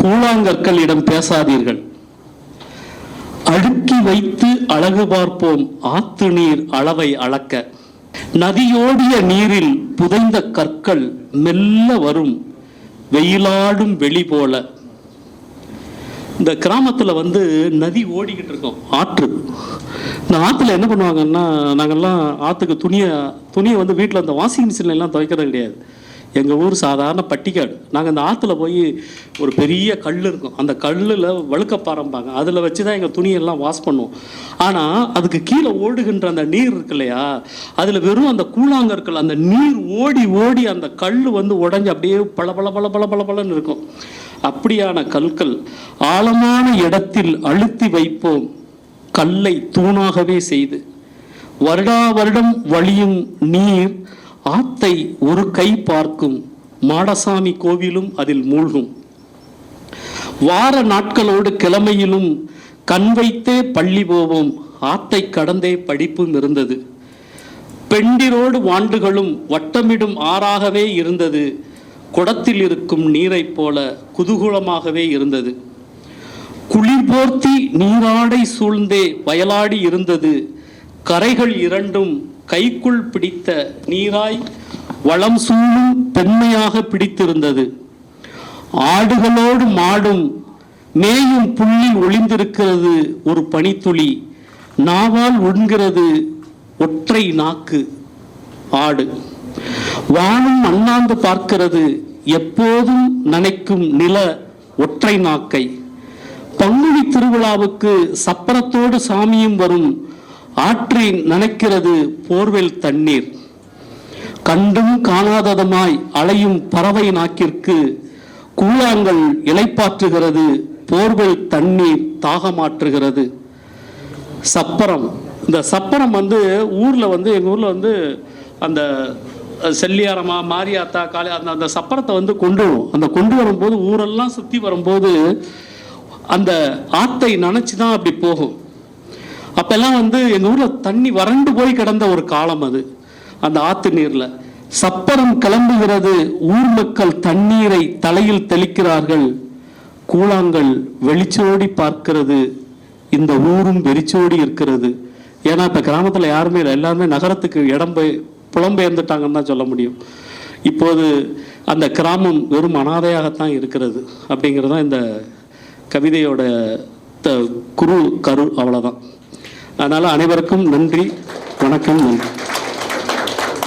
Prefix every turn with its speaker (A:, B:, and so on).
A: கூழாங்கற்களிடம் பேசாதீர்கள். அடுக்கி வைத்து அழகு பார்ப்போம் ஆத்து நீர் அளவை அளக்க. நதியோடிய நீரில் புதைந்த கற்கள் மெல்ல வரும் வெயிலாடும் வெளி போல. இந்த கிராமத்தில் வந்து நதி ஓடிக்கிட்டு இருக்கோம் ஆற்று. இந்த ஆற்றுல என்ன பண்ணுவாங்கன்னா நாங்கள்லாம் ஆற்றுக்கு துணியை துணியை வந்து வீட்டில் அந்த வாஷிங் மிஷின்ல எல்லாம் துவைக்கிறது கிடையாது. எங்கள் ஊர் சாதாரண பட்டிக்காடு. நாங்கள் அந்த ஆற்றுல போய் ஒரு பெரிய கல் இருக்கும். அந்த கல்லில் வழுக்கப்பாரம்பாங்க அதில் வச்சு தான் எங்கள் துணியெல்லாம் வாஷ் பண்ணுவோம். ஆனால் அதுக்கு கீழே ஓடுகின்ற அந்த நீர் இருக்கு இல்லையா? அதில் வெறும் அந்த கூழாங்கற்கள் அந்த நீர் ஓடி ஓடி அந்த கல் வந்து உடஞ்சி அப்படியே பல பல பல பல பல பலன்னு இருக்கும். அப்படியான கற்கள் ஆழமான இடத்தில் அழுத்தி வைப்போம். கல்லை தூணாகவே செய்து. வருடா வருடம் வழியும் நீர் ஆத்தை ஒரு கை பார்க்கும் மாடசாமி கோவிலும் அதில் மூழ்கும். வார நாட்களோடு கிழமையிலும் கண் வைத்தே பள்ளி போவோம். ஆத்தை கடந்தே படிப்பும் இருந்தது பெண்டிரோடு வாண்டுகளும் வட்டமிடும் ஆறாகவே இருந்தது. குடத்தில் இருக்கும் நீரைப் போல குதூகூலமாகவே இருந்தது. குளிர் போர்த்தி நீராடை சூழ்ந்தே வயலாடி இருந்தது. கரைகள் இரண்டும் கைக்குள் பிடித்த நீராய் வளம் சூழும் பெண்மையாக பிடித்திருந்தது. ஆடுகளோடு மாடும் மேயும் புள்ளி ஒளிந்திருக்கிறது ஒரு பனித்துளி. நாவால் உண்கிறது ஒற்றை நாக்கு ஆடு. வானும் அண்ணாந்து பார்க்கிறது எப்போதும் நனைக்கும் நில ஒற்றை நாக்கை. பங்குனி திருவிழாவுக்கு சப்பரத்தோடு சாமியும் வரும் ஆற்றை நனைக்கிறது போர்வெல் தண்ணீர். கண்டும் காணாததமாய் அலையும் பறவை நாக்கிற்கு கூழாங்கல் இலைப்பாற்றுகிறது போர்வெல் தண்ணீர் தாகமாற்றுகிறது. சப்பரம். இந்த சப்பரம் வந்து ஊரில் வந்து எங்கள் ஊரில் வந்து அந்த செல்லியாரமா மாரியாத்தா காளி அந்த அந்த சப்பரத்தை வந்து கொண்டு வரும். அந்த கொண்டு வரும்போது ஊரெல்லாம் சுற்றி வரும்போது அந்த ஆத்தை நினச்சி தான் அப்படி போகும். அப்பெல்லாம் வந்து எங்கள் ஊரில் தண்ணி வறண்டு போய் கிடந்த ஒரு காலம் அது. அந்த ஆற்று நீரில். சப்பரம் கிளம்புகிறது ஊர் மக்கள் தண்ணீரை தலையில் தெளிக்கிறார்கள். கூழாங்கல் வெளிச்சோடி பார்க்கிறது. இந்த ஊரும் வெறிச்சோடி இருக்கிறது. ஏன்னா இப்போ கிராமத்தில் யாருமே இல்லை. எல்லாருமே நகரத்துக்கு இடம் போய் புலம்பெயர்ந்துட்டாங்கன்னு தான் சொல்ல முடியும். இப்போது அந்த கிராமம் வெறும் அனாதையாகத்தான் இருக்கிறது. அப்படிங்கிறது தான் இந்த கவிதையோட த குரு கரு அவ்வளோதான் அதனால் அனைவருக்கும் நன்றி வணக்கம் நன்றி.